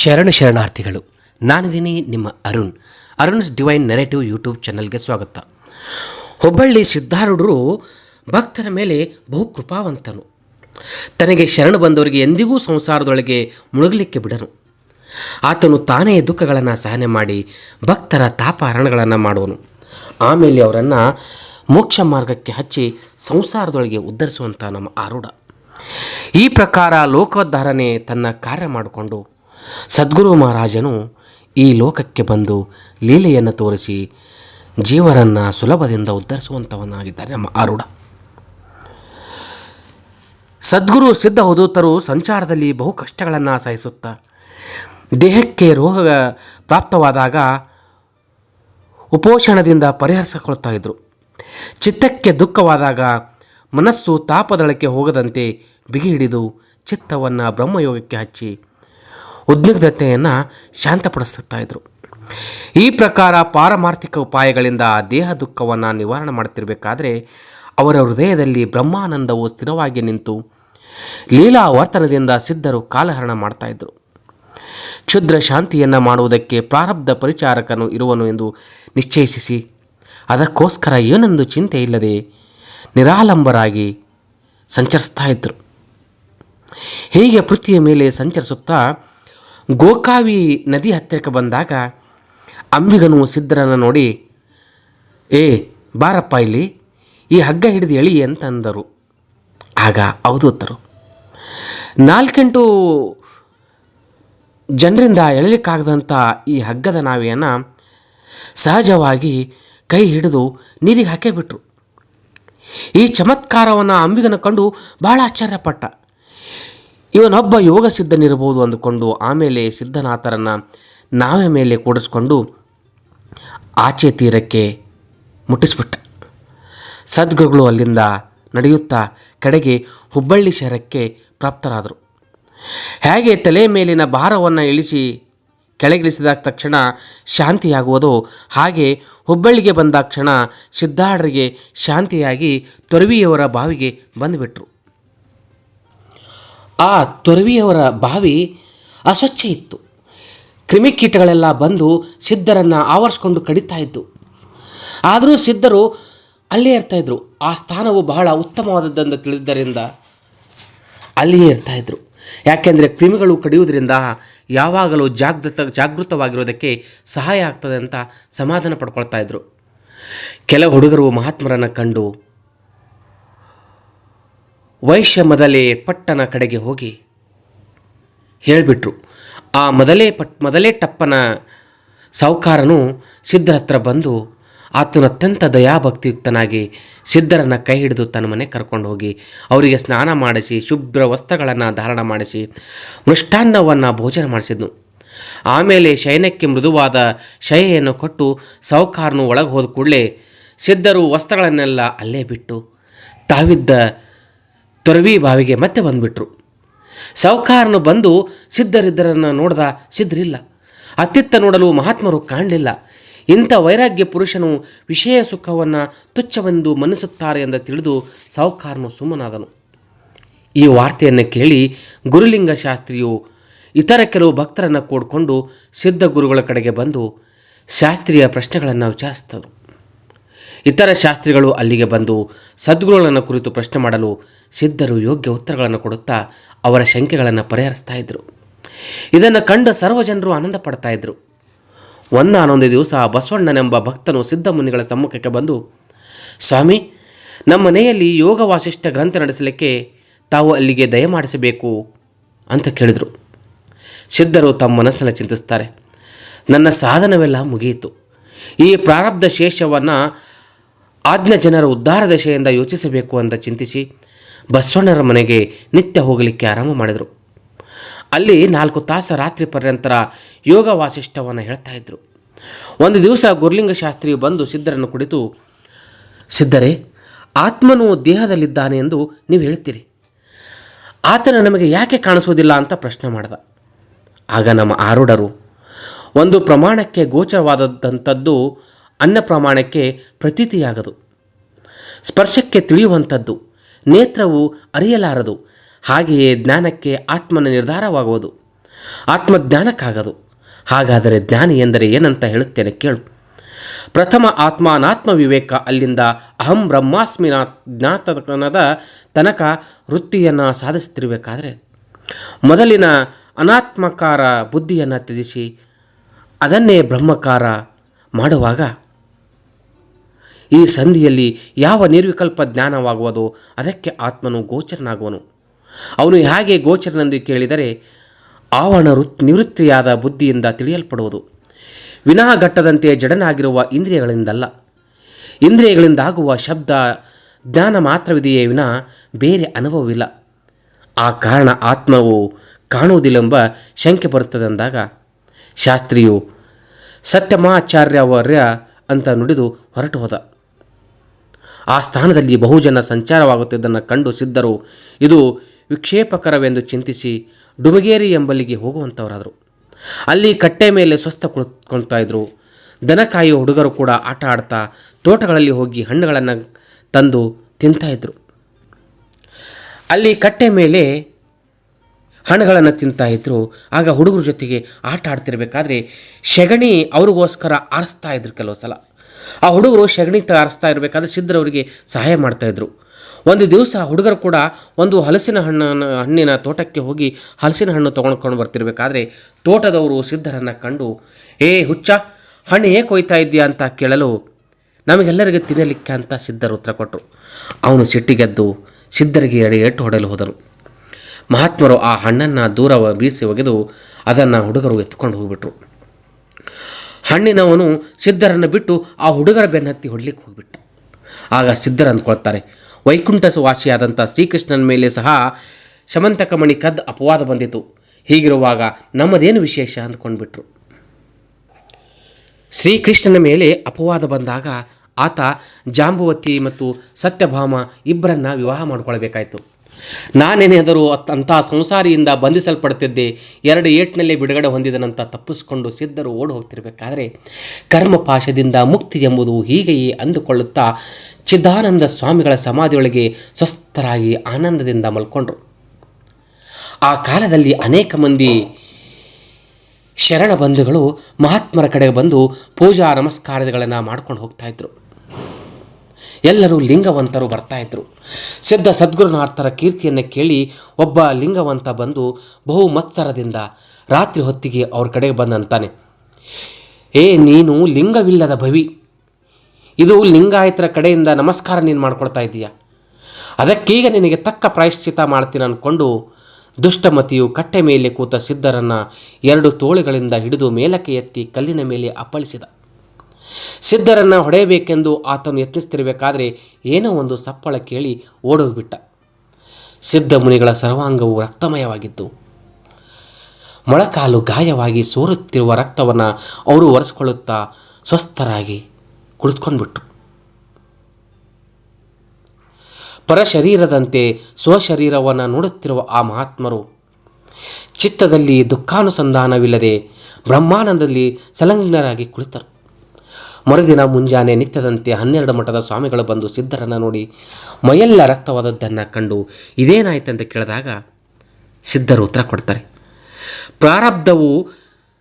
ಶರಣು ಶರಣಾರ್ಥಿಗಳು, ನಾನಿದ್ದೀನಿ ನಿಮ್ಮ Arun Arun's divine narrative YouTube ಚಾನಲ್ಗೆ ಸ್ವಾಗತ. ಹುಬ್ಬಳ್ಳಿ ಸಿದ್ಧಾರೂಢರು ಭಕ್ತರ ಮೇಲೆ ಬಹು ಕೃಪಾವಂತನು. ತನಗೆ ಶರಣ ಬಂದವರಿಗೆ ಎಂದಿಗೂ ಸಂಸಾರದೊಳಗೆ ಮುಳುಗಲಿಕ್ಕೆ ಬಿಡನು. ಆತನು ತಾನೇ ದುಃಖಗಳನ್ನು ಸಹನೆ ಮಾಡಿ ಭಕ್ತರ ತಾಪಹರಣಗಳನ್ನು ಮಾಡುವನು. ಆಮೇಲೆ ಅವರನ್ನು ಮೋಕ್ಷ ಮಾರ್ಗಕ್ಕೆ ಹಚ್ಚಿ ಸಂಸಾರದೊಳಗೆ ಉದ್ಧರಿಸುವಂಥ ನಮ್ಮ ಆರೂಢ. ಈ ಪ್ರಕಾರ ಲೋಕೋದ್ಧಾರಣೆ ತನ್ನ ಕಾರ್ಯ ಮಾಡಿಕೊಂಡು ಸದ್ಗುರು ಮಹಾರಾಜನು ಈ ಲೋಕಕ್ಕೆ ಬಂದು ಲೀಲೆಯನ್ನು ತೋರಿಸಿ ಜೀವರನ್ನು ಸುಲಭದಿಂದ ಉದ್ಧರಿಸುವಂಥವನಾಗಿದ್ದಾರೆ ನಮ್ಮ ಆರೂಢ. ಸದ್ಗುರು ಸಿದ್ಧ ಹುದೂತರು ಸಂಚಾರದಲ್ಲಿ ಬಹು ಕಷ್ಟಗಳನ್ನು ಸಹಿಸುತ್ತಾ ದೇಹಕ್ಕೆ ರೋಗ ಪ್ರಾಪ್ತವಾದಾಗ ಉಪೋಷಣದಿಂದ ಪರಿಹರಿಸಿಕೊಳ್ತಾ ಇದ್ದರು ಚಿತ್ತಕ್ಕೆ ದುಃಖವಾದಾಗ ಮನಸ್ಸು ತಾಪದಳಕ್ಕೆ ಹೋಗದಂತೆ ಬಿಗಿ ಹಿಡಿದು ಚಿತ್ತವನ್ನು ಬ್ರಹ್ಮಯೋಗಕ್ಕೆ ಹಚ್ಚಿ ಉದ್ವಿಗ್ನತೆಯನ್ನು ಶಾಂತಪಡಿಸುತ್ತಾ ಇದ್ದರು ಈ ಪ್ರಕಾರ ಪಾರಮಾರ್ಥಿಕ ಉಪಾಯಗಳಿಂದ ದೇಹ ದುಃಖವನ್ನು ನಿವಾರಣೆ ಮಾಡುತ್ತಿರಬೇಕಾದ್ರೆ ಅವರ ಹೃದಯದಲ್ಲಿ ಬ್ರಹ್ಮಾನಂದವು ಸ್ಥಿರವಾಗಿ ನಿಂತು ಲೀಲಾ ವರ್ತನದಿಂದ ಸಿದ್ಧರು ಕಾಲಹರಣ ಮಾಡ್ತಾಯಿದ್ರು ಕ್ಷುದ್ರ ಶಾಂತಿಯನ್ನು ಮಾಡುವುದಕ್ಕೆ ಪ್ರಾರಬ್ಧ ಪರಿಚಾರಕನು ಇರುವನು ಎಂದು ನಿಶ್ಚಯಿಸಿ ಅದಕ್ಕೋಸ್ಕರ ಏನೊಂದು ಚಿಂತೆ ಇಲ್ಲದೆ ನಿರಾಲಂಬರಾಗಿ ಸಂಚರಿಸ್ತಾ ಇದ್ದರು ಹೀಗೆ ಪೃಥ್ವಿಯ ಮೇಲೆ ಸಂಚರಿಸುತ್ತಾ ಗೋಕಾವಿ ನದಿ ಹತ್ತಿರಕ್ಕೆ ಬಂದಾಗ ಅಂಬಿಗನು ಸಿದ್ಧರನ್ನು ನೋಡಿ, ಏ, ಬಾರಪ್ಪ ಇಲ್ಲಿ, ಈ ಹಗ್ಗ ಹಿಡಿದು ಎಳಿ ಅಂತಂದರು. ಆಗ ಅವಧೂತರು, ನಾಲ್ಕೆಂಟು ಜನರಿಂದ ಎಳಲಿಕ್ಕಾಗದಂಥ ಈ ಹಗ್ಗದ ನಾವಿಯನ್ನು ಸಹಜವಾಗಿ ಕೈ ಹಿಡಿದು ನೀರಿಗೆ ಹಾಕೇ ಬಿಟ್ರು. ಈ ಚಮತ್ಕಾರವನ್ನು ಅಂಬಿಗನ ಕಂಡು ಬಹಳ ಆಶ್ಚರ್ಯಪಟ್ಟ. ಇವನೊಬ್ಬ ಯೋಗ ಸಿದ್ಧನಿರಬಹುದು ಅಂದುಕೊಂಡು ಆಮೇಲೆ ಸಿದ್ಧನಾಥರನ್ನು ನಾವೆ ಮೇಲೆ ಕೂಡಿಸ್ಕೊಂಡು ಆಚೆ ತೀರಕ್ಕೆ ಮುಟ್ಟಿಸ್ಬಿಟ್ಟ. ಸದ್ಗುರುಗಳು ಅಲ್ಲಿಂದ ನಡೆಯುತ್ತಾ ಕಡೆಗೆ ಹುಬ್ಬಳ್ಳಿ ಶಹರಕ್ಕೆ ಪ್ರಾಪ್ತರಾದರು. ಹೇಗೆ ತಲೆ ಮೇಲಿನ ಭಾರವನ್ನು ಇಳಿಸಿ ಕೆಳಗಿಳಿಸಿದ ತಕ್ಷಣ ಶಾಂತಿಯಾಗುವುದೋ ಹಾಗೆ ಹುಬ್ಬಳ್ಳಿಗೆ ಬಂದ ಕ್ಷಣ ಸಿದ್ಧಾಡ್ರಿಗೆ ಶಾಂತಿಯಾಗಿ ತೊರವಿಯವರ ಬಾವಿಗೆ ಬಂದುಬಿಟ್ರು. ಆ ತೊರವಿಯವರ ಬಾವಿ ಅಸ್ವಚ್ಛ ಇತ್ತು. ಕ್ರಿಮಿಕೀಟಗಳೆಲ್ಲ ಬಂದು ಸಿದ್ಧರನ್ನು ಆವರಿಸ್ಕೊಂಡು ಕಡಿತಾ ಇದ್ದು. ಆದರೂ ಸಿದ್ಧರು ಅಲ್ಲೇ ಇರ್ತಾಯಿದ್ರು ಆ ಸ್ಥಾನವು ಬಹಳ ಉತ್ತಮವಾದದ್ದೆಂದು ತಿಳಿದ್ದರಿಂದ ಅಲ್ಲಿಯೇ ಇರ್ತಾಯಿದ್ರು ಯಾಕೆಂದರೆ ಕ್ರಿಮಿಗಳು ಕಡಿಯುವುದರಿಂದ ಯಾವಾಗಲೂ ಜಾಗೃತ ಜಾಗೃತವಾಗಿರೋದಕ್ಕೆ ಸಹಾಯ ಆಗ್ತದೆ ಅಂತ ಸಮಾಧಾನ ಪಡ್ಕೊಳ್ತಾ ಇದ್ದರು ಕೆಲ ಹುಡುಗರು ಮಹಾತ್ಮರನ್ನು ಕಂಡು ವೈಶ್ಯ ಮೊದಲೇ ಪಟ್ಟನ ಕಡೆಗೆ ಹೋಗಿ ಹೇಳಿಬಿಟ್ರು. ಆ ಮೊದಲೇ ಪಟ್, ಮೊದಲೇ ಟಪ್ಪನ ಸಾಹುಕಾರನು ಸಿದ್ಧರ ಹತ್ರ ಬಂದು ಆತನ ಅತ್ಯಂತ ದಯಾಭಕ್ತಿಯುಕ್ತನಾಗಿ ಸಿದ್ಧರನ್ನು ಕೈ ಹಿಡಿದು ತನ್ನ ಮನೆ ಕರ್ಕೊಂಡು ಹೋಗಿ ಅವರಿಗೆ ಸ್ನಾನ ಮಾಡಿಸಿ, ಶುಭ್ರ ವಸ್ತ್ರಗಳನ್ನು ಧಾರಣ ಮಾಡಿಸಿ, ಮೃಷ್ಟಾನ್ನವನ್ನು ಭೋಜನ ಮಾಡಿಸಿದ್ನು. ಆಮೇಲೆ ಶಯನಕ್ಕೆ ಮೃದುವಾದ ಶಯೆಯನ್ನು ಕೊಟ್ಟು ಸಾಹುಕಾರನು ಒಳಗೆ ಹೋದ ಕೂಡಲೇ ಸಿದ್ಧರು ವಸ್ತ್ರಗಳನ್ನೆಲ್ಲ ಅಲ್ಲೇ ಬಿಟ್ಟು ತಾವಿದ್ದ ತೊರವಿ ಬಾವಿಗೆ ಮತ್ತೆ ಬಂದುಬಿಟ್ರು. ಸೌಕಾರನು ಬಂದು ಸಿದ್ಧರಿದ್ದರನ್ನು ನೋಡ್ದ ಸಿದ್ಧರಿಲ್ಲ. ಅತ್ತಿತ್ತ ನೋಡಲು ಮಹಾತ್ಮರು ಕಾಣಲಿಲ್ಲ. ಇಂಥ ವೈರಾಗ್ಯ ಪುರುಷನು ವಿಷಯ ಸುಖವನ್ನು ತುಚ್ಛವೆಂದು ಮನ್ನಿಸುತ್ತಾರೆ ಎಂದು ತಿಳಿದು ಸೌಕಾರನು ಸುಮ್ಮನಾದನು. ಈ ವಾರ್ತೆಯನ್ನು ಕೇಳಿ ಗುರುಲಿಂಗ ಶಾಸ್ತ್ರಿಯು ಇತರ ಕೆಲವು ಭಕ್ತರನ್ನು ಕೂಡಿಕೊಂಡು ಸಿದ್ಧ ಗುರುಗಳ ಕಡೆಗೆ ಬಂದು ಶಾಸ್ತ್ರೀಯ ಪ್ರಶ್ನೆಗಳನ್ನು ವಿಚಾರಿಸಿದರು ಇತರ ಶಾಸ್ತ್ರಿಗಳು ಅಲ್ಲಿಗೆ ಬಂದು ಸದ್ಗುರುಗಳನ್ನು ಕುರಿತು ಪ್ರಶ್ನೆ ಮಾಡಲು ಸಿದ್ಧರು ಯೋಗ್ಯ ಉತ್ತರಗಳನ್ನು ಕೊಡುತ್ತಾ ಅವರ ಶಂಕೆಗಳನ್ನು ಪರಿಹರಿಸ್ತಾ ಇದ್ದರು ಇದನ್ನು ಕಂಡ ಸರ್ವ ಜನರು ಆನಂದ ಪಡ್ತಾ ಇದ್ದರು ಒಂದಾನೊಂದು ದಿವಸ ಬಸವಣ್ಣನೆಂಬ ಭಕ್ತನು ಸಿದ್ಧ ಮುನಿಗಳ ಸಮ್ಮುಖಕ್ಕೆ ಬಂದು, ಸ್ವಾಮಿ, ನಮ್ಮ ಮನೆಯಲ್ಲಿ ಯೋಗ ವಾಸಿಷ್ಠ ಗ್ರಂಥ ನಡೆಸಲಿಕ್ಕೆ ತಾವು ಅಲ್ಲಿಗೆ ದಯಮಾಡಿಸಬೇಕು ಅಂತ ಕೇಳಿದರು. ಸಿದ್ಧರು ತಮ್ಮ ಮನಸ್ಸನ್ನು ಚಿಂತಿಸ್ತಾರೆ. ನನ್ನ ಸಾಧನವೆಲ್ಲ ಮುಗಿಯಿತು. ಈ ಪ್ರಾರಬ್ಧ ಶೇಷವನ್ನು ಆಜ್ಞ ಜನರ ಉದ್ಧಾರ ದಶೆಯಿಂದ ಯೋಚಿಸಬೇಕು ಅಂತ ಚಿಂತಿಸಿ ಬಸವಣ್ಣರ ಮನೆಗೆ ನಿತ್ಯ ಹೋಗಲಿಕ್ಕೆ ಆರಂಭ ಮಾಡಿದರು. ಅಲ್ಲಿ ನಾಲ್ಕು ತಾಸು ರಾತ್ರಿ ಪರ್ಯಂತರ ಯೋಗ ವಾಸಿಷ್ಠವನ್ನು ಹೇಳ್ತಾ ಇದ್ದರು ಒಂದು ದಿವಸ ಗುರುಲಿಂಗ ಶಾಸ್ತ್ರಿಯು ಬಂದು ಸಿದ್ಧರನ್ನು ಕುಳಿತು ಸಿದ್ಧರೇ, ಆತ್ಮನು ದೇಹದಲ್ಲಿದ್ದಾನೆ ಎಂದು ನೀವು ಹೇಳ್ತೀರಿ. ಆತನ ನಮಗೆ ಯಾಕೆ ಕಾಣಿಸೋದಿಲ್ಲ ಅಂತ ಪ್ರಶ್ನೆ ಮಾಡಿದ. ಆಗ ನಮ್ಮ ಆರೂಢರು ಒಂದು ಪ್ರಮಾಣಕ್ಕೆ ಗೋಚರವಾದಂಥದ್ದು ಅನ್ನ ಪ್ರಮಾಣಕ್ಕೆ ಪ್ರತೀತಿಯಾಗದು. ಸ್ಪರ್ಶಕ್ಕೆ ತಿಳಿಯುವಂಥದ್ದು, ನೇತ್ರವು ಅರಿಯಲಾರದು, ಹಾಗೆಯೇ ಜ್ಞಾನಕ್ಕೆ ಆತ್ಮನ ನಿರ್ಧಾರವಾಗುವುದು. ಆತ್ಮಜ್ಞಾನಕ್ಕಾಗದು. ಹಾಗಾದರೆ ಜ್ಞಾನಿ ಎಂದರೆ ಏನಂತ ಹೇಳುತ್ತೇನೆ ಕೇಳು. ಪ್ರಥಮ ಆತ್ಮಾನಾತ್ಮ ವಿವೇಕ ಅಲ್ಲಿಂದ ಅಹಂ ಬ್ರಹ್ಮಾಸ್ಮಿನ ಜ್ಞಾತನದ ತನಕ ವೃತ್ತಿಯನ್ನು ಸಾಧಿಸುತ್ತಿರಬೇಕಾದ್ರೆ, ಮೊದಲಿನ ಅನಾತ್ಮಕಾರ ಬುದ್ಧಿಯನ್ನು ತ್ಯಜಿಸಿ ಅದನ್ನೇ ಬ್ರಹ್ಮಕಾರ ಮಾಡುವಾಗ ಈ ಸಂಧಿಯಲ್ಲಿ ಯಾವ ನಿರ್ವಿಕಲ್ಪ ಜ್ಞಾನವಾಗುವುದೋ ಅದಕ್ಕೆ ಆತ್ಮನು ಗೋಚರನಾಗುವನು. ಅವನು ಹೇಗೆ ಗೋಚರನೆಂದು ಕೇಳಿದರೆ ಆವರಣ ವೃತ್ ನಿವೃತ್ತಿಯಾದ ಬುದ್ಧಿಯಿಂದ ತಿಳಿಯಲ್ಪಡುವುದು. ವಿನಃ ಘಟ್ಟದಂತೆ ಜಡನಾಗಿರುವ ಇಂದ್ರಿಯಗಳಿಂದಲ್ಲ. ಇಂದ್ರಿಯಗಳಿಂದಾಗುವ ಶಬ್ದ ಜ್ಞಾನ ಮಾತ್ರವಿದೆಯೇ ವಿನಃ ಬೇರೆ ಅನುಭವವಿಲ್ಲ. ಆ ಕಾರಣ ಆತ್ಮವು ಕಾಣುವುದಿಲ್ಲೆಂಬ ಶಂಕೆ ಬರುತ್ತದೆ ಅಂದಾಗ ಶಾಸ್ತ್ರಿಯು, ಸತ್ಯಮಾಚಾರ್ಯವರ್ಯ ಅಂತ ನುಡಿದು ಹೊರಟು ಹೋದ ಆ ಸ್ಥಾನದಲ್ಲಿ ಬಹುಜನ ಸಂಚಾರವಾಗುತ್ತಿದ್ದನ್ನು ಕಂಡು ಸಿದ್ಧರು, ಇದು ವಿಕ್ಷೇಪಕರವೆಂದು ಚಿಂತಿಸಿ ಡುಮಗೇರಿ ಎಂಬಲ್ಲಿಗೆ ಹೋಗುವಂಥವರಾದರು ಅಲ್ಲಿ ಕಟ್ಟೆ ಮೇಲೆ ಸ್ವಸ್ಥ ಕುಳಿತುಕೊಳ್ತಾ ಇದ್ದರು ದನಕಾಯಿ ಹುಡುಗರು ಕೂಡ ಆಟ ಆಡ್ತಾ ತೋಟಗಳಲ್ಲಿ ಹೋಗಿ ಹಣ್ಣುಗಳನ್ನು ತಂದು ತಿಂತಾಯಿದ್ರು ಅಲ್ಲಿ ಕಟ್ಟೆ ಮೇಲೆ ಹಣ್ಣುಗಳನ್ನು ತಿಂತಾಯಿದ್ರು ಆಗ ಹುಡುಗರ ಜೊತೆಗೆ ಆಟ ಆಡ್ತಿರಬೇಕಾದ್ರೆ ಸೆಗಣಿ ಅವ್ರಿಗೋಸ್ಕರ ಆರಿಸ್ತಾ ಇದ್ರು ಕೆಲವು ಸಲ. ಆ ಹುಡುಗರು ಸೆಗಣಿ ತಯಾರಿಸ್ತಾ ಇರಬೇಕಾದ್ರೆ ಸಿದ್ಧರವರಿಗೆ ಸಹಾಯ ಮಾಡ್ತಾಯಿದ್ರು ಒಂದು ದಿವಸ ಹುಡುಗರು ಕೂಡ ಒಂದು ಹಲಸಿನ ಹಣ್ಣನ್ನು, ಹಣ್ಣಿನ ತೋಟಕ್ಕೆ ಹೋಗಿ ಹಲಸಿನ ಹಣ್ಣು ತೊಗೊಂಡ್ಕೊಂಡು ಬರ್ತಿರ್ಬೇಕಾದ್ರೆ ತೋಟದವರು ಸಿದ್ಧರನ್ನು ಕಂಡು, ಏ ಹುಚ್ಚ, ಹಣ್ಣು ಏಕೆ ಒಯ್ತಾ ಇದ್ದೀಯಾ? ಅಂತ ಕೇಳಲು ನಮಗೆಲ್ಲರಿಗೆ ತಿನ್ನಲಿಕ್ಕೆ ಅಂತ ಸಿದ್ಧರು ಉತ್ತರ ಕೊಟ್ಟರು ಅವನು ಸಿಟ್ಟಿಗೆದ್ದು ಸಿದ್ಧರಿಗೆ ಎಡೆ ಏಟು ಹೊಡೆಯಲು ಹೋದರು ಮಹಾತ್ಮರು ಆ ಹಣ್ಣನ್ನು ದೂರ ಬೀಸಿ ಒಗೆದು ಅದನ್ನು ಹುಡುಗರು ಎತ್ಕೊಂಡು ಹೋಗ್ಬಿಟ್ರು. ಹಣ್ಣಿನವನು ಸಿದ್ಧರನ್ನು ಬಿಟ್ಟು ಆ ಹುಡುಗರ ಬೆನ್ನತ್ತಿ ಹೊಡ್ಲಿಕ್ಕೆ ಹೋಗ್ಬಿಟ್ಟ. ಆಗ ಸಿದ್ಧರು ಅಂದ್ಕೊಳ್ತಾರೆ ವೈಕುಂಠ ವಾಸಿಯಾದಂಥ ಶ್ರೀಕೃಷ್ಣನ ಮೇಲೆ ಸಹ ಶಮಂತಕಮಣಿ ಕದ್ದು ಅಪವಾದ ಬಂದಿತು. ಹೀಗಿರುವಾಗ ನಮ್ಮದೇನು ವಿಶೇಷ ಅಂದ್ಕೊಂಡ್ಬಿಟ್ರು. ಶ್ರೀಕೃಷ್ಣನ ಮೇಲೆ ಅಪವಾದ ಬಂದಾಗ ಆತ ಜಾಂಬುವತಿ ಮತ್ತು ಸತ್ಯಭಾಮ ಇಬ್ಬರನ್ನ ವಿವಾಹ ಮಾಡಿಕೊಳ್ಬೇಕಾಯ್ತು. ನಾನೇನಾದರೂ ಅಂತಹ ಸಂಸಾರಿಯಿಂದ ಬಂಧಿಸಲ್ಪಡ್ತಿದ್ದೆ. ಎರಡು ಏಟ್ನಲ್ಲೇ ಬಿಡುಗಡೆ ಹೊಂದಿದನಂತ ತಪ್ಪಿಸಿಕೊಂಡು ಸಿದ್ಧರು ಓಡಿ ಹೋಗ್ತಿರ್ಬೇಕಾದ್ರೆ ಕರ್ಮಪಾಶದಿಂದ ಮುಕ್ತಿ ಎಂಬುದು ಹೀಗೆಯೇ ಅಂದುಕೊಳ್ಳುತ್ತಾ ಚಿದಾನಂದ ಸ್ವಾಮಿಗಳ ಸಮಾಧಿಯೊಳಗೆ ಸ್ವಸ್ಥರಾಗಿ ಆನಂದದಿಂದ ಮಲ್ಕೊಂಡ್ರು. ಆ ಕಾಲದಲ್ಲಿ ಅನೇಕ ಮಂದಿ ಶರಣ ಬಂಧುಗಳು ಮಹಾತ್ಮರ ಕಡೆಗೆ ಬಂದು ಪೂಜಾ ನಮಸ್ಕಾರಗಳನ್ನು ಮಾಡ್ಕೊಂಡು ಹೋಗ್ತಾ ಇದ್ರು. ಎಲ್ಲರೂ ಲಿಂಗವಂತರು ಬರ್ತಾ ಇದ್ರು. ಸಿದ್ಧ ಸದ್ಗುರುನಾಥರ ಕೀರ್ತಿಯನ್ನು ಕೇಳಿ ಒಬ್ಬ ಲಿಂಗವಂತ ಬಂದು ಬಹು ಮತ್ಸರದಿಂದ ರಾತ್ರಿ ಹೊತ್ತಿಗೆ ಅವ್ರ ಕಡೆಗೆ ಬಂದಂತಾನೆ. ಏ, ನೀನು ಲಿಂಗವಿಲ್ಲದ ಭವಿ. ಇದು ಲಿಂಗಾಯತರ ಕಡೆಯಿಂದ ನಮಸ್ಕಾರ ನೀನು ಮಾಡ್ಕೊಳ್ತಾ ಇದ್ದೀಯ ಅದಕ್ಕೀಗ ನಿನಗೆ ತಕ್ಕ ಪ್ರಾಯಶ್ಚಿತ ಮಾಡ್ತೀನಿ ಅಂದ್ಕೊಂಡು ದುಷ್ಟಮತಿಯು ಕಟ್ಟೆ ಮೇಲೆ ಕೂತ ಸಿದ್ಧರನ್ನು ಎರಡು ತೋಳುಗಳಿಂದ ಹಿಡಿದು ಮೇಲಕ್ಕೆ ಎತ್ತಿ ಕಲ್ಲಿನ ಮೇಲೆ ಅಪ್ಪಳಿಸಿದ. ಸಿದ್ಧರನ್ನು ಹೊಡೆಯಬೇಕೆಂದು ಆತನು ಯತ್ನಿಸ್ತಿರಬೇಕಾದ್ರೆ ಏನೋ ಒಂದು ಸಪ್ಪಳ ಕೇಳಿ ಓಡೋಗ್ಬಿಟ್ಟ. ಸಿದ್ಧ ಮುನಿಗಳ ಸರ್ವಾಂಗವು ರಕ್ತಮಯವಾಗಿತ್ತು. ಮೊಳಕಾಲು ಗಾಯವಾಗಿ ಸೋರುತ್ತಿರುವ ರಕ್ತವನ್ನು ಅವರು ಒರೆಸ್ಕೊಳ್ಳುತ್ತಾ ಸ್ವಸ್ಥರಾಗಿ ಕುಳಿತುಕೊಂಡ್ಬಿಟ್ರು. ಪರಶರೀರದಂತೆ ಸ್ವಶರೀರವನ್ನು ನೋಡುತ್ತಿರುವ ಆ ಮಹಾತ್ಮರು, ಚಿತ್ತದಲ್ಲಿ ದುಃಖಾನುಸಂಧಾನವಿಲ್ಲದೆ ಬ್ರಹ್ಮಾನಂದದಲ್ಲಿ ಸಂಲಗ್ನರಾಗಿ ಕುಳಿತರು. ಮರುದಿನ ಮುಂಜಾನೆ ನಿತ್ಯದಂತೆ ಹನ್ನೆರಡು ಮಠದ ಸ್ವಾಮಿಗಳು ಬಂದು ಸಿದ್ಧರನ್ನು ನೋಡಿ ಮೈಯೆಲ್ಲ ರಕ್ತವಾದದ್ದನ್ನು ಕಂಡು ಇದೇನಾಯ್ತಂತ ಕೇಳಿದಾಗ ಸಿದ್ಧರು ಉತ್ತರ ಕೊಡ್ತಾರೆ. ಪ್ರಾರಬ್ಧವು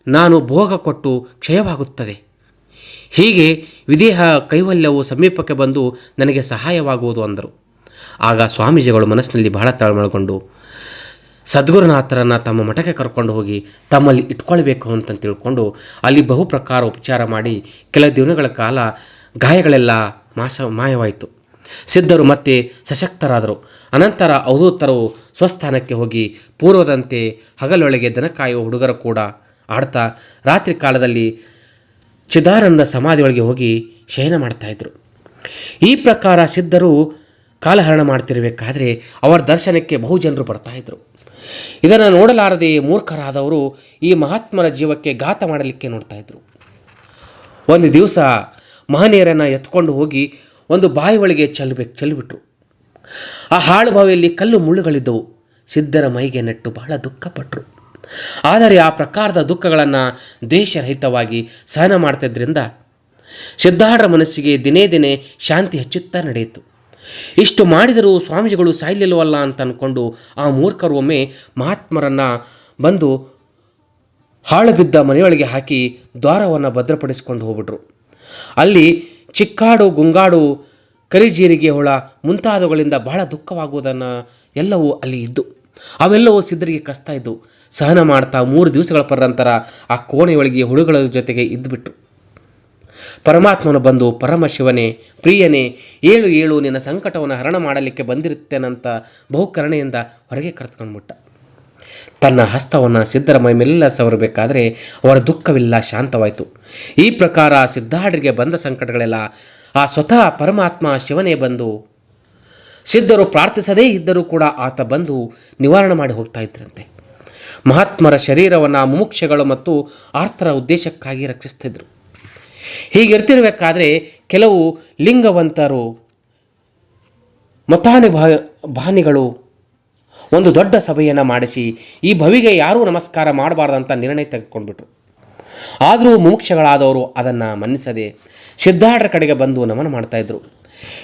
ನಾನು ಭೋಗ ಕೊಟ್ಟು ಕ್ಷಯವಾಗುತ್ತದೆ. ಹೀಗೆ ವಿದೇಹ ಕೈವಲ್ಯವು ಸಮೀಪಕ್ಕೆ ಬಂದು ನನಗೆ ಸಹಾಯವಾಗುವುದು ಅಂದರು. ಆಗ ಸ್ವಾಮೀಜಿಗಳು ಮನಸ್ಸಿನಲ್ಲಿ ಬಹಳ ತಳಮಳಗೊಂಡು ಸದ್ಗುರುನಾಥರನ್ನು ತಮ್ಮ ಮಠಕ್ಕೆ ಕರ್ಕೊಂಡು ಹೋಗಿ ತಮ್ಮಲ್ಲಿ ಇಟ್ಕೊಳ್ಬೇಕು ಅಂತ ತಿಳ್ಕೊಂಡು ಅಲ್ಲಿ ಬಹು ಪ್ರಕಾರ ಉಪಚಾರ ಮಾಡಿ ಕೆಲ ದಿನಗಳ ಕಾಲ ಗಾಯಗಳೆಲ್ಲ ಮಾಸ ಮಾಯವಾಯಿತು. ಸಿದ್ಧರು ಮತ್ತೆ ಸಶಕ್ತರಾದರು. ಅನಂತರ ಅವಧೂತರು ಸ್ವಸ್ಥಾನಕ್ಕೆ ಹೋಗಿ ಪೂರ್ವದಂತೆ ಹಗಲೊಳಗೆ ದನ ಕಾಯುವ ಹುಡುಗರು ಕೂಡ ಆಡ್ತಾ ರಾತ್ರಿ ಕಾಲದಲ್ಲಿ ಚಿದಾನಂದ ಸಮಾಧಿಯೊಳಗೆ ಹೋಗಿ ಶಯನ ಮಾಡ್ತಾಯಿದ್ರು ಈ ಪ್ರಕಾರ ಸಿದ್ಧರು ಕಾಲಹರಣ ಮಾಡ್ತಿರಬೇಕಾದ್ರೆ ಅವರ ದರ್ಶನಕ್ಕೆ ಬಹು ಜನರು ಬರ್ತಾಯಿದ್ರು ಇದನ್ನು ನೋಡಲಾರದೆ ಮೂರ್ಖರಾದವರು ಈ ಮಹಾತ್ಮರ ಜೀವಕ್ಕೆ ಘಾತ ಮಾಡಲಿಕ್ಕೆ ನೋಡ್ತಾ ಇದ್ರು. ಒಂದು ದಿವಸ ಮಹನೀಯರನ್ನು ಎತ್ಕೊಂಡು ಹೋಗಿ ಒಂದು ಬಾಯಿ ಒಳಗೆ ಚೆಲ್ಲಬೇಕು ಚೆಲ್ಲಿಬಿಟ್ರು ಆ ಹಾಳು ಬಾವಿಯಲ್ಲಿ ಕಲ್ಲು ಮುಳ್ಳುಗಳಿದ್ದವು. ಸಿದ್ಧರ ಮೈಗೆ ನೆಟ್ಟು ಬಹಳ ದುಃಖಪಟ್ಟರು ಆದರೆ ಆ ಪ್ರಕಾರದ ದುಃಖಗಳನ್ನು ದ್ವೇಷರಹಿತವಾಗಿ ಸಹನ ಮಾಡ್ತಿದ್ದರಿಂದ ಸಿದ್ಧಾರ್ಢ ಮನಸ್ಸಿಗೆ ದಿನೇ ದಿನೇ ಶಾಂತಿ ಹೆಚ್ಚುತ್ತಾ ನಡೆಯಿತು. ಇಷ್ಟು ಮಾಡಿದರೂ ಸ್ವಾಮೀಜಿಗಳು ಸಾಯ್ಲಿಲ್ವಲ್ಲ ಅಂತ ಅಂದ್ಕೊಂಡು ಆ ಮೂರ್ಖರು ಒಮ್ಮೆ ಮಹಾತ್ಮರನ್ನು ಬಂದು ಹಾಳು ಬಿದ್ದ ಮನೆಯೊಳಗೆ ಹಾಕಿ ದ್ವಾರವನ್ನು ಭದ್ರಪಡಿಸಿಕೊಂಡು ಹೋಗ್ಬಿಟ್ರು. ಅಲ್ಲಿ ಚಿಕ್ಕಾಡು ಗುಂಗಾಡು ಕರಿಜೀರಿಗೆ ಹುಳ ಮುಂತಾದವುಗಳಿಂದ ಬಹಳ ದುಃಖವಾಗುವುದನ್ನು ಎಲ್ಲವೂ ಅಲ್ಲಿ ಇದ್ದು, ಅವೆಲ್ಲವೂ ಸಿದ್ಧರಿಗೆ ಕಸ್ತಾ ಇದ್ದು, ಸಹನ ಮಾಡ್ತಾ ಮೂರು ದಿವಸಗಳ ಪರ್ಯಂತರ ಆ ಕೋಣೆಯೊಳಗೆ ಹುಳುಗಳ ಜೊತೆಗೆ ಇದ್ದುಬಿಟ್ರು ಪರಮಾತ್ಮನು ಬಂದು ಪರಮಶಿವನೇ, ಪ್ರಿಯನೇ, ಏಳು ಏಳು ನಿನ್ನ ಸಂಕಟವನ್ನು ಹರಣ ಮಾಡಲಿಕ್ಕೆ ಬಂದಿರುತ್ತೇನಂತ ಬಹುಕರಣೆಯಿಂದ ಹೊರಗೆ ಕರೆದುಕೊಂಡ್ಬಿಟ್ಟ. ತನ್ನ ಹಸ್ತವನ್ನು ಸಿದ್ಧರ ಮೈ ಮೇಲೆಲ್ಲ ಸವರಬೇಕಾದರೆ ಅವರ ದುಃಖವಿಲ್ಲ, ಶಾಂತವಾಯಿತು. ಈ ಪ್ರಕಾರ ಸಿದ್ಧಾಢರಿಗೆ ಬಂದ ಸಂಕಟಗಳೆಲ್ಲ ಆ ಸ್ವತಃ ಪರಮಾತ್ಮ ಶಿವನೇ ಬಂದು, ಸಿದ್ಧರು ಪ್ರಾರ್ಥಿಸದೇ ಇದ್ದರೂ ಕೂಡ ಆತ ಬಂದು ನಿವಾರಣೆ ಮಾಡಿ ಹೋಗ್ತಾ ಇದ್ರಂತೆ. ಮಹಾತ್ಮರ ಶರೀರವನ್ನು ಮುಮುಕ್ಷಗಳು ಮತ್ತು ಆರ್ತರ ಉದ್ದೇಶಕ್ಕಾಗಿ ರಕ್ಷಿಸ್ತಿದ್ರು. ಹೀಗಿರ್ತಿರಬೇಕಾದ್ರೆ ಕೆಲವು ಲಿಂಗವಂತರು, ಮತಾನಿ ಭಾನಿಗಳು ಒಂದು ದೊಡ್ಡ ಸಭೆಯನ್ನು ಮಾಡಿಸಿ ಈ ಭವಿಗೆ ಯಾರೂ ನಮಸ್ಕಾರ ಮಾಡಬಾರ್ದಂತ ನಿರ್ಣಯ ತೆಗೆದುಕೊಂಡ್ಬಿಟ್ರು. ಆದರೂ ಮುಮುಕ್ಷಗಳಾದವರು ಅದನ್ನು ಮನ್ನಿಸದೆ ಸಿದ್ಧಾರ್ಢರ ಕಡೆಗೆ ಬಂದು ನಮನ ಮಾಡ್ತಾಯಿದ್ರು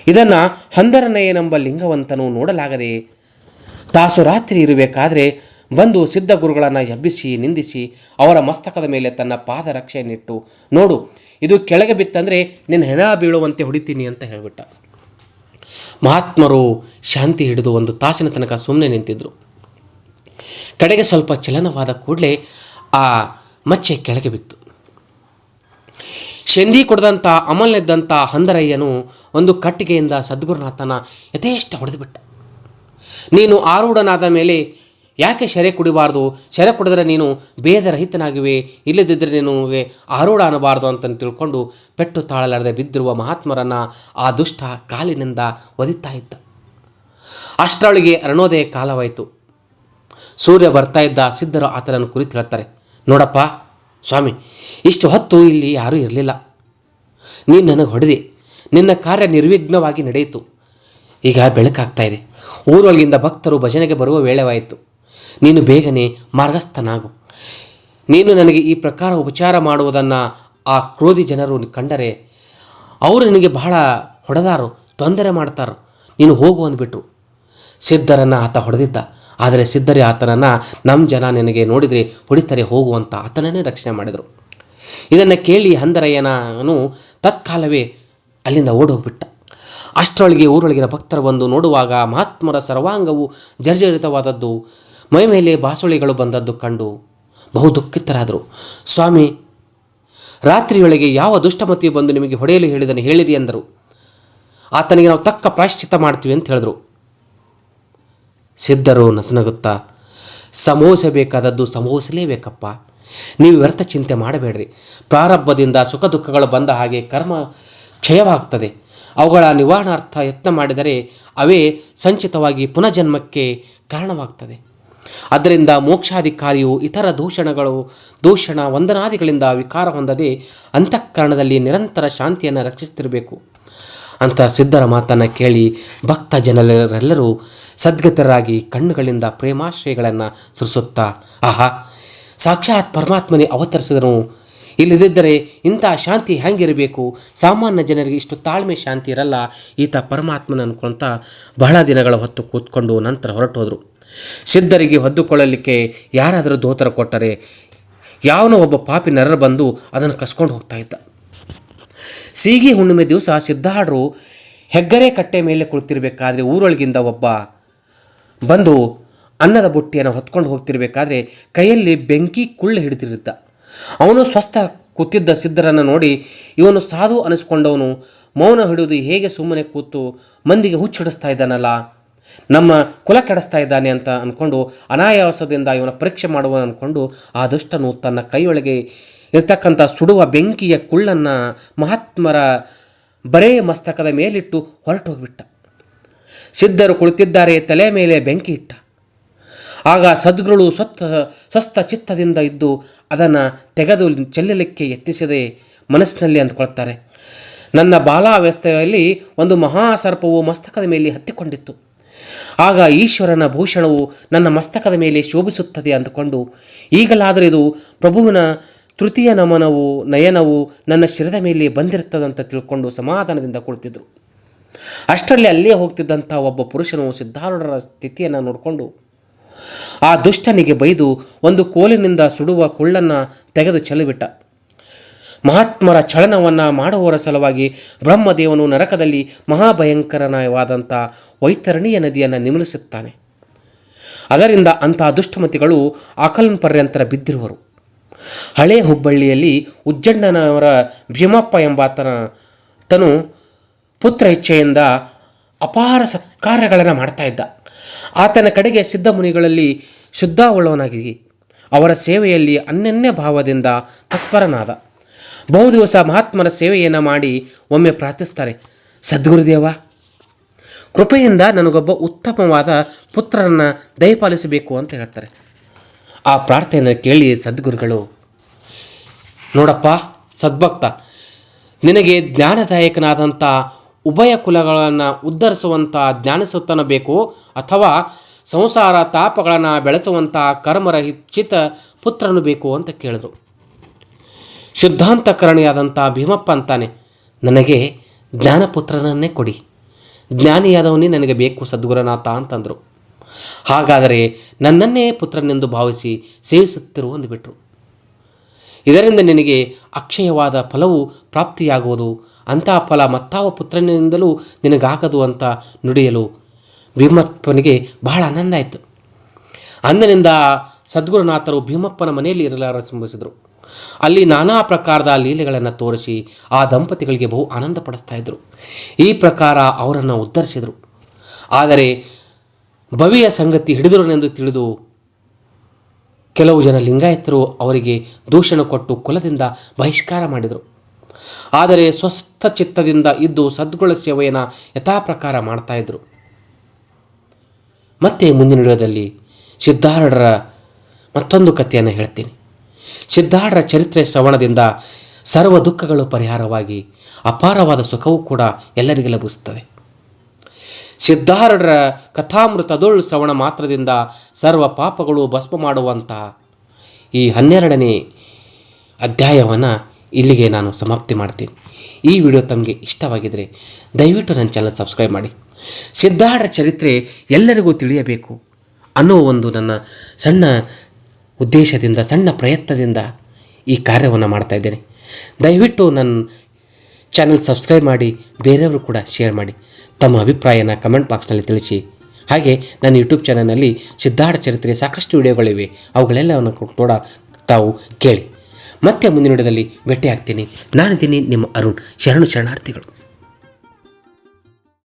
ಇದನ್ನು ಹಂದರನಯ್ಯನೆಂಬ ಲಿಂಗವಂತನು ನೋಡಲಾಗದೆ ತಾಸು ರಾತ್ರಿ ಇರಬೇಕಾದ್ರೆ ಬಂದು ಸಿದ್ಧ ಗುರುಗಳನ್ನು ಎಬ್ಬಿಸಿ, ನಿಂದಿಸಿ, ಅವರ ಮಸ್ತಕದ ಮೇಲೆ ತನ್ನ ಪಾದ ರಕ್ಷೆಯನ್ನಿಟ್ಟು ನೋಡು, ಇದು ಕೆಳಗೆ ಬಿತ್ತಂದರೆ ನಿನ್ನ ಹೆಣ ಬೀಳುವಂತೆ ಹೊಡಿತೀನಿ ಅಂತ ಹೇಳಿಬಿಟ್ಟ. ಮಹಾತ್ಮರು ಶಾಂತಿ ಹಿಡಿದು ಒಂದು ತಾಸಿನ ತನಕ ಸುಮ್ಮನೆ ನಿಂತಿದ್ದರು ಕಡೆಗೆ ಸ್ವಲ್ಪ ಚಲನವಾದ ಕೂಡಲೇ ಆ ಮಚ್ಚೆ ಕೆಳಗೆ ಬಿತ್ತು. ಶಂದಿ ಕೊಡದಂಥ ಅಮಲ್ನೆದ್ದಂಥ ಹಂದರಯ್ಯನು ಒಂದು ಕಟ್ಟಿಗೆಯಿಂದ ಸದ್ಗುರುನಾಥನ ಯಥೇಷ್ಟ ಹೊಡೆದುಬಿಟ್ಟ ನೀನು ಆರೂಢನಾದ ಮೇಲೆ ಯಾಕೆ ಶರೆ ಕುಡಿಬಾರ್ದು? ಶರೆ ಕುಡಿದ್ರೆ ನೀನು ಭೇದರಹಿತನಾಗಿವೆ. ಇಲ್ಲದಿದ್ದರೆ ನೀನು ಆರೂಢ ಅನ್ನಬಾರ್ದು ಅಂತ ತಿಳ್ಕೊಂಡು ಪೆಟ್ಟು ತಾಳಲಾರದೆ ಬಿದ್ದಿರುವ ಮಹಾತ್ಮರನ್ನು ಆ ದುಷ್ಟ ಕಾಲಿನಿಂದ ಒದಿತಾ ಇದ್ದ. ಅಷ್ಟರೊಳಗೆ ಅರಣೋದಯ ಕಾಲವಾಯಿತು. ಸೂರ್ಯ ಬರ್ತಾ ಇದ್ದ ಸಿದ್ಧರು ಆತನನ್ನು ಕುರಿತು ಹೇಳ್ತಾರೆ ನೋಡಪ್ಪ, ಸ್ವಾಮಿ, ಇಷ್ಟು ಹೊತ್ತು ಇಲ್ಲಿ ಯಾರೂ ಇರಲಿಲ್ಲ. ನೀನು ನನಗೆ ಹೊಡೆದೆ. ನಿನ್ನ ಕಾರ್ಯ ನಿರ್ವಿಘ್ನವಾಗಿ ನಡೆಯಿತು. ಈಗ ಬೆಳಕಾಗ್ತಾ ಇದೆ. ಊರೊಳಗಿಂದ ಭಕ್ತರು ಭಜನೆಗೆ ಬರುವ ವೇಳೆವಾಯಿತು. ನೀನು ಬೇಗನೆ ಮಾರ್ಗಸ್ಥನಾಗು. ನೀನು ನನಗೆ ಈ ಪ್ರಕಾರ ಉಪಚಾರ ಮಾಡುವುದನ್ನು ಆ ಕ್ರೋಧಿ ಜನರು ಕಂಡರೆ ಅವರು ನಿನಗೆ ಬಹಳ ಹೊಡೆದಾರು, ತೊಂದರೆ ಮಾಡ್ತಾರೋ. ನೀನು ಹೋಗು ಅಂದ್ಬಿಟ್ರು. ಸಿದ್ಧರನ್ನು ಆತ ಹೊಡೆದಿದ್ದ. ಆದರೆ ಸಿದ್ಧರೇ ಆತನನ್ನು ನಮ್ಮ ಜನ ನಿನಗೆ ನೋಡಿದರೆ ಹೊಡಿತಾರೆ ಹೋಗುವಂತ ಆತನನ್ನೇ ರಕ್ಷಣೆ ಮಾಡಿದರು. ಇದನ್ನು ಕೇಳಿ ಹಂದರಯ್ಯನನು ತತ್ಕಾಲವೇ ಅಲ್ಲಿಂದ ಓಡೋಗ್ಬಿಟ್ಟ. ಅಷ್ಟರೊಳಗೆ ಊರೊಳಗಿನ ಭಕ್ತರು ಬಂದು ನೋಡುವಾಗ ಮಹಾತ್ಮರ ಸರ್ವಾಂಗವು ಜರ್ಜರಿತವಾದದ್ದು. ಮೈ ಮೇಲೆ ಬಾಸುಳಿಗಳು ಬಂದದ್ದು ಕಂಡು ಬಹು ದುಃಖಿತರಾದರು. ಸ್ವಾಮಿ, ರಾತ್ರಿಯೊಳಗೆ ಯಾವ ದುಷ್ಟಮತಿಯು ಬಂದು ನಿಮಗೆ ಹೊಡೆಯಲು ಹೇಳಿದನು ಹೇಳಿರಿ ಎಂದರು. ಆತನಿಗೆ ನಾವು ತಕ್ಕ ಪ್ರಾಯಶ್ಚಿತ್ತ ಮಾಡ್ತೀವಿ ಅಂತ ಹೇಳಿದರು. ಸಿದ್ಧರು ನಸನಗುತ್ತಾ ಸಮೋಸಬೇಕಾದದ್ದು ಸಮೋಸಲೇಬೇಕಪ್ಪ. ನೀವು ವ್ಯರ್ಥ ಚಿಂತೆ ಮಾಡಬೇಡ್ರಿ. ಪ್ರಾರಂಭದಿಂದ ಸುಖ ದುಃಖಗಳು ಬಂದ ಹಾಗೆ ಕರ್ಮ ಕ್ಷಯವಾಗ್ತದೆ. ಅವುಗಳ ನಿವಾರಣಾರ್ಥ ಯತ್ನ ಮಾಡಿದರೆ ಅವೇ ಸಂಚಿತವಾಗಿ ಪುನರ್ಜನ್ಮಕ್ಕೆ ಕಾರಣವಾಗ್ತದೆ. ಅದರಿಂದ ಮೋಕ್ಷಾಧಿಕಾರಿಯು ಇತರ ದೂಷಣಗಳು, ದೂಷಣ ವಂದನಾದಿಗಳಿಂದ ವಿಕಾರ ಹೊಂದದೆ ಅಂತಃಕರಣದಲ್ಲಿ ನಿರಂತರ ಶಾಂತಿಯನ್ನು ರಕ್ಷಿಸ್ತಿರಬೇಕು ಅಂತ ಸಿದ್ಧರ ಮಾತನ್ನು ಕೇಳಿ ಭಕ್ತ ಜನರೆಲ್ಲರೂ ಸದ್ಗತರಾಗಿ ಕಣ್ಣುಗಳಿಂದ ಪ್ರೇಮಾಶ್ರಯಗಳನ್ನು ಸುರಿಸುತ್ತಾ, ಆಹಾ, ಸಾಕ್ಷಾತ್ ಪರಮಾತ್ಮನೇ ಅವತರಿಸಿದನು. ಇಲ್ಲದಿದ್ದರೆ ಇಂಥ ಶಾಂತಿ ಹೆಂಗಿರಬೇಕು? ಸಾಮಾನ್ಯ ಜನರಿಗೆ ಇಷ್ಟು ತಾಳ್ಮೆ ಶಾಂತಿ ಇರಲ್ಲ. ಈತ ಪರಮಾತ್ಮನ ಅನ್ಕೊಳ್ತಾ ಬಹಳ ದಿನಗಳ ಹೊತ್ತು ಕೂತ್ಕೊಂಡು ನಂತರ ಹೊರಟೋದ್ರು. ಸಿದ್ಧರಿಗೆ ಹೊದ್ದುಕೊಳ್ಳಲಿಕ್ಕೆ ಯಾರಾದರೂ ದೋತರ ಕೊಟ್ಟರೆ ಯಾವನೋ ಒಬ್ಬ ಪಾಪಿ ನರರು ಬಂದು ಅದನ್ನು ಕಸ್ಕೊಂಡು ಹೋಗ್ತಾ ಇದ್ದ. ಸೀಗಿ ಹುಣ್ಣಿಮೆ ದಿವಸ ಸಿದ್ಧಾರ್ಡರು ಹೆಗ್ಗರೆ ಕಟ್ಟೆ ಮೇಲೆ ಕುಳಿತಿರ್ಬೇಕಾದ್ರೆ ಊರೊಳಗಿಂದ ಒಬ್ಬ ಬಂದು ಅನ್ನದ ಬುಟ್ಟಿಯನ್ನು ಹೊತ್ಕೊಂಡು ಹೋಗ್ತಿರ್ಬೇಕಾದ್ರೆ ಕೈಯಲ್ಲಿ ಬೆಂಕಿ ಕುಳ್ಳು ಹಿಡಿದಿರುತ್ತ. ಅವನು ಸ್ವಸ್ಥ ಕೂತಿದ್ದ ಸಿದ್ಧರನ್ನು ನೋಡಿ ಇವನು ಸಾಧು ಅನಿಸ್ಕೊಂಡವನು, ಮೌನ ಹಿಡಿದು ಹೇಗೆ ಸುಮ್ಮನೆ ಕೂತು ಮಂದಿಗೆ ಹುಚ್ಚಿಡಿಸ್ತಾ ಇದ್ದಾನಲ್ಲ? ನಮ್ಮ ಕುಲ ಕೆಡಿಸ್ತಾ ಇದ್ದಾನೆ ಅಂತ ಅಂದ್ಕೊಂಡು ಅನಾಯಾಸದಿಂದ ಇವನ ಪರೀಕ್ಷೆ ಮಾಡುವ ಅಂದ್ಕೊಂಡು ಆ ದುಷ್ಟನು ತನ್ನ ಕೈಯೊಳಗೆ ಇರ್ತಕ್ಕಂಥ ಸುಡುವ ಬೆಂಕಿಯ ಕುಳ್ಳನ್ನು ಮಹಾತ್ಮರ ಬರೇ ಮಸ್ತಕದ ಮೇಲಿಟ್ಟು ಹೊರಟು ಹೋಗ್ಬಿಟ್ಟ ಸಿದ್ಧರು ಕುಳಿತಿದ್ದಾರೆ, ತಲೆ ಮೇಲೆ ಬೆಂಕಿ ಇಟ್ಟ. ಆಗ ಸದ್ಗುರುಳು ಸ್ವತ್ತ ಸ್ವಸ್ಥ ಚಿತ್ತದಿಂದ ಇದ್ದು ಅದನ್ನು ತೆಗೆದು ಚೆಲ್ಲಲಿಕ್ಕೆ ಯತ್ನಿಸದೆ ಮನಸ್ಸಿನಲ್ಲಿ ಅಂದ್ಕೊಳ್ತಾರೆ. ನನ್ನ ಬಾಲಾವ್ಯವಸ್ಥೆಯಲ್ಲಿ ಒಂದು ಮಹಾಸರ್ಪವು ಮಸ್ತಕದ ಮೇಲೆ ಹತ್ತಿಕೊಂಡಿತ್ತು. ಆಗ ಈಶ್ವರನ ಭೂಷಣವು ನನ್ನ ಮಸ್ತಕದ ಮೇಲೆ ಶೋಭಿಸುತ್ತದೆ ಅಂದುಕೊಂಡು, ಈಗಲಾದರೆ ಇದು ಪ್ರಭುವಿನ ತೃತೀಯ ನಮನವು ನಯನವು ನನ್ನ ಶಿರದ ಮೇಲೆ ಬಂದಿರುತ್ತದಂತ ತಿಳ್ಕೊಂಡು ಸಮಾಧಾನದಿಂದ ಕುಳಿತಿದ್ದರು ಅಷ್ಟರಲ್ಲಿ ಅಲ್ಲಿಯೇ ಹೋಗ್ತಿದ್ದಂಥ ಒಬ್ಬ ಪುರುಷನು ಸಿದ್ಧಾರೂಢರ ಸ್ಥಿತಿಯನ್ನು ನೋಡಿಕೊಂಡು, ಆ ದುಷ್ಟನಿಗೆ ಬೈದು ಒಂದು ಕೋಲಿನಿಂದ ಸುಡುವ ಕುಳ್ಳನ್ನು ತೆಗೆದು ಚೆಲ್ಲಿಬಿಟ್ಟ. ಮಹಾತ್ಮರ ಚಳನವನ್ನು ಮಾಡುವವರ ಸಲುವಾಗಿ ಬ್ರಹ್ಮದೇವನು ನರಕದಲ್ಲಿ ಮಹಾಭಯಂಕರನವಾದಂಥ ವೈತರಣೀಯ ನದಿಯನ್ನು ನಿಮಿಲಿಸುತ್ತಾನೆ. ಅದರಿಂದ ಅಂಥ ದುಷ್ಟಮತಿಗಳು ಆಕಲನ್ ಪರ್ಯಂತರ ಬಿದ್ದಿರುವರು. ಹಳೆ ಹುಬ್ಬಳ್ಳಿಯಲ್ಲಿ ಉಜ್ಜಣ್ಣನವರ ಭೀಮಪ್ಪ ಎಂಬಾತನ ತನು ಪುತ್ರ ಇಚ್ಛೆಯಿಂದ ಅಪಾರ ಸತ್ಕಾರಗಳನ್ನು ಮಾಡ್ತಾ ಇದ್ದ. ಆತನ ಕಡೆಗೆ ಸಿದ್ಧ ಮುನಿಗಳಲ್ಲಿ ಶುದ್ಧಾವುಳ್ಳವನಾಗಿ ಅವರ ಸೇವೆಯಲ್ಲಿ ಅನ್ಯನ್ಯ ಭಾವದಿಂದ ತತ್ಪರನಾದ. ಬಹುದಿವಸ ಮಹಾತ್ಮರ ಸೇವೆಯನ್ನು ಮಾಡಿ ಒಮ್ಮೆ ಪ್ರಾರ್ಥಿಸ್ತಾರೆ, ಸದ್ಗುರುದೇವ, ಕೃಪೆಯಿಂದ ನನಗೊಬ್ಬ ಉತ್ತಮವಾದ ಪುತ್ರರನ್ನು ದಯಪಾಲಿಸಬೇಕು ಅಂತ ಹೇಳ್ತಾರೆ. ಆ ಪ್ರಾರ್ಥನೆಯನ್ನು ಕೇಳಿ ಸದ್ಗುರುಗಳು, ನೋಡಪ್ಪ, ಸದ್ಭಕ್ತ, ನಿನಗೆ ಜ್ಞಾನದಾಯಕನಾದಂಥ ಉಭಯ ಕುಲಗಳನ್ನು ಉದ್ಧರಿಸುವಂಥ ಜ್ಞಾನಸುತ್ತನ ಬೇಕು, ಅಥವಾ ಸಂಸಾರ ತಾಪಗಳನ್ನು ಬೆಳೆಸುವಂಥ ಕರ್ಮರಹಿತ ಪುತ್ರನು ಬೇಕು? ಅಂತ ಕೇಳಿದ್ರು. ಶುದ್ಧಾಂತಕರಣಿಯಾದಂಥ ಭೀಮಪ್ಪ ಅಂತಾನೆ. ನನಗೆ ಜ್ಞಾನಪುತ್ರನನ್ನೇ ಕೊಡಿ. ಜ್ಞಾನಿಯಾದವನೇ ನನಗೆ ಬೇಕು ಸದ್ಗುರುನಾಥ ಅಂತಂದರು. ಹಾಗಾದರೆ ನನ್ನನ್ನೇ ಪುತ್ರನೆಂದು ಭಾವಿಸಿ ಸೇವಿಸುತ್ತಿರು ಅಂದುಬಿಟ್ರು ಇದರಿಂದ ನಿನಗೆ ಅಕ್ಷಯವಾದ ಫಲವು ಪ್ರಾಪ್ತಿಯಾಗುವುದು. ಅಂತಹ ಫಲ ಮತ್ತಾವ ಪುತ್ರನಿಂದಲೂ ನಿನಗಾಗದು ಅಂತ ನುಡಿಯಲು ಭೀಮಪ್ಪನಿಗೆ ಬಹಳ ಆನಂದ ಆಯಿತು. ಅಂದಿನಿಂದ ಸದ್ಗುರುನಾಥರು ಭೀಮಪ್ಪನ ಮನೆಯಲ್ಲಿ ಇರಲಾರಂಭಿಸಿದರು ಅಲ್ಲಿ ನಾನಾ ಪ್ರಕಾರದ ಲೀಲೆಗಳನ್ನು ತೋರಿಸಿ ಆ ದಂಪತಿಗಳಿಗೆ ಬಹು ಆನಂದ ಪಡಿಸ್ತಾ ಇದ್ದರು ಈ ಪ್ರಕಾರ ಅವರನ್ನು ಉದ್ಧರಿಸಿದರು ಆದರೆ ಭವಿಯ ಸಂಗತಿ ಹಿಡಿದರನೆಂದು ತಿಳಿದು ಕೆಲವು ಜನ ಲಿಂಗಾಯತರು ಅವರಿಗೆ ದೂಷಣ ಕೊಟ್ಟು ಕುಲದಿಂದ ಬಹಿಷ್ಕಾರ ಮಾಡಿದರು. ಆದರೆ ಸ್ವಸ್ಥ ಚಿತ್ತದಿಂದ ಇದ್ದು ಸದ್ಗುಣ ಸೇವೆಯನ್ನು ಯಥಾಪ್ರಕಾರ ಮಾಡ್ತಾ ಇದ್ದರು ಮತ್ತೆ ಮುಂದಿನ ವಿಡಿಯೋದಲ್ಲಿ ಸಿದ್ಧಾರೂಢರ ಮತ್ತೊಂದು ಕಥೆಯನ್ನು ಹೇಳ್ತೀನಿ. ಸಿದ್ಧಾರೂಢರ ಚರಿತ್ರೆ ಶ್ರವಣದಿಂದ ಸರ್ವ ದುಃಖಗಳು ಪರಿಹಾರವಾಗಿ ಅಪಾರವಾದ ಸುಖವೂ ಕೂಡ ಎಲ್ಲರಿಗೆ ಲಭಿಸುತ್ತದೆ. ಸಿದ್ಧಾರೂಢರ ಕಥಾಮೃತದೊಳು ಶ್ರವಣ ಮಾತ್ರದಿಂದ ಸರ್ವ ಪಾಪಗಳು ಭಸ್ಮ ಮಾಡುವಂತಹ ಈ ಹನ್ನೆರಡನೇ ಅಧ್ಯಾಯವನ್ನು ಇಲ್ಲಿಗೆ ನಾನು ಸಮಾಪ್ತಿ ಮಾಡ್ತೀನಿ. ಈ ವಿಡಿಯೋ ತಮಗೆ ಇಷ್ಟವಾಗಿದ್ದರೆ ದಯವಿಟ್ಟು ನನ್ನ ಚಾನಲ್ ಸಬ್ಸ್ಕ್ರೈಬ್ ಮಾಡಿ. ಸಿದ್ಧಾರೂಢರ ಚರಿತ್ರೆ ಎಲ್ಲರಿಗೂ ತಿಳಿಯಬೇಕು ಅನ್ನೋ ಒಂದು ನನ್ನ ಸಣ್ಣ ಉದ್ದೇಶದಿಂದ, ಸಣ್ಣ ಪ್ರಯತ್ನದಿಂದ ಈ ಕಾರ್ಯವನ್ನು ಮಾಡ್ತಾ ಇದ್ದೇನೆ. ದಯವಿಟ್ಟು ನನ್ನ ಚಾನಲ್ ಸಬ್ಸ್ಕ್ರೈಬ್ ಮಾಡಿ, ಬೇರೆಯವರು ಕೂಡ ಶೇರ್ ಮಾಡಿ. ತಮ್ಮ ಅಭಿಪ್ರಾಯನ ಕಮೆಂಟ್ ಬಾಕ್ಸ್ನಲ್ಲಿ ತಿಳಿಸಿ. ಹಾಗೆ ನನ್ನ ಯೂಟ್ಯೂಬ್ ಚಾನಲ್ನಲ್ಲಿ ಸಿದ್ಧಾರ್ಥ ಚರಿತ್ರೆ ಸಾಕಷ್ಟು ವಿಡಿಯೋಗಳಿವೆ. ಅವುಗಳೆಲ್ಲವನ್ನು ಕೂಡ ತಾವು ಕೇಳಿ. ಮತ್ತೆ ಮುಂದಿನ ವಿಡಿಯೋದಲ್ಲಿ ಭೇಟಿ ಆಗ್ತೀನಿ ನಾನಿದ್ದೀನಿ ನಿಮ್ಮ ಅರುಣ್. ಶರಣು ಶರಣಾರ್ಥಿಗಳು.